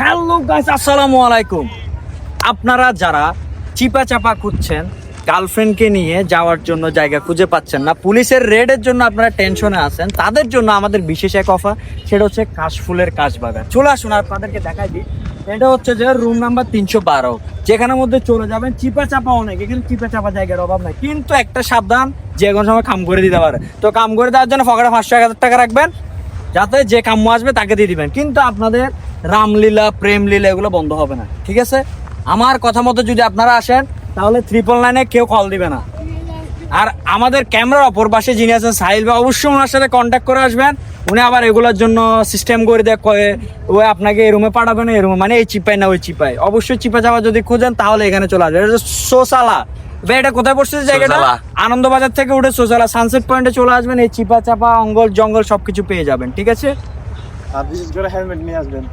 Hello guys, আসসালামু আলাইকুম। আপনারা যারা চিপা চাপা খুঁজছেন, গার্লফ্রেন্ডকে নিয়ে যাওয়ার জন্য জায়গা খুঁজে পাচ্ছেন না, পুলিশের রেডের জন্য আপনারা টেনশনে আছেন, তাদের জন্য আমাদের বিশেষ এক অফার সেটা হচ্ছে কাশফুলের কাশবাগান। চলে আসুন, আর আপনাদেরকে দেখাই দিই। এটা হচ্ছে যে রুম নাম্বার তিনশো বারো যেখানের মধ্যে চলে যাবেন চিপা চাপা অনেক এখানে চিপা চাপা জায়গার অভাব নাই। কিন্তু একটা সাবধান, যে কোনো সময় কাম করে দিতে পারে। তো কাম করে দেওয়ার জন্য পকেটে পাঁচশো এক হাজার টাকা রাখবেন যাতে যে কাম্য আসবে তাকে দিয়ে দিবেন। কিন্তু আপনাদের রামলীলা, প্রেমলীলা এগুলো বন্ধ হবে না, ঠিক আছে? আমার কথা মতো যদি আপনারা আসেন, তাহলে ট্রিপল নাইনে কেউ কল দিবে না। আর আমাদের ক্যামেরার অপর পাশে যিনি আছেন, সাহিল ভাই, অবশ্যই ওনার সাথে কন্ট্যাক্ট করে আসবেন। উনি আবার এগুলোর জন্য সিস্টেম করে দেয়, কয়ে ওই আপনাকে এই রুমে পাঠাবে না, এই রুমে মানে এই চিপাই না, ওই চিপাই অবশ্যই চিপা চাপা যদি খুঁজেন, তাহলে এখানে চলে আসবে। এটা সোসালা ভাই এটা কোথায় পড়ছে জায়গাটা? আনন্দবাজার থেকে উঠে সোজালা। সানসেট পয়েন্টে চলে আসবেন এই চিপা চাপা অঙ্গল জঙ্গল সবকিছু পেয়ে যাবেন ঠিক আছে? আর বিশেষ করে হেলমেট নিয়ে আসবেন।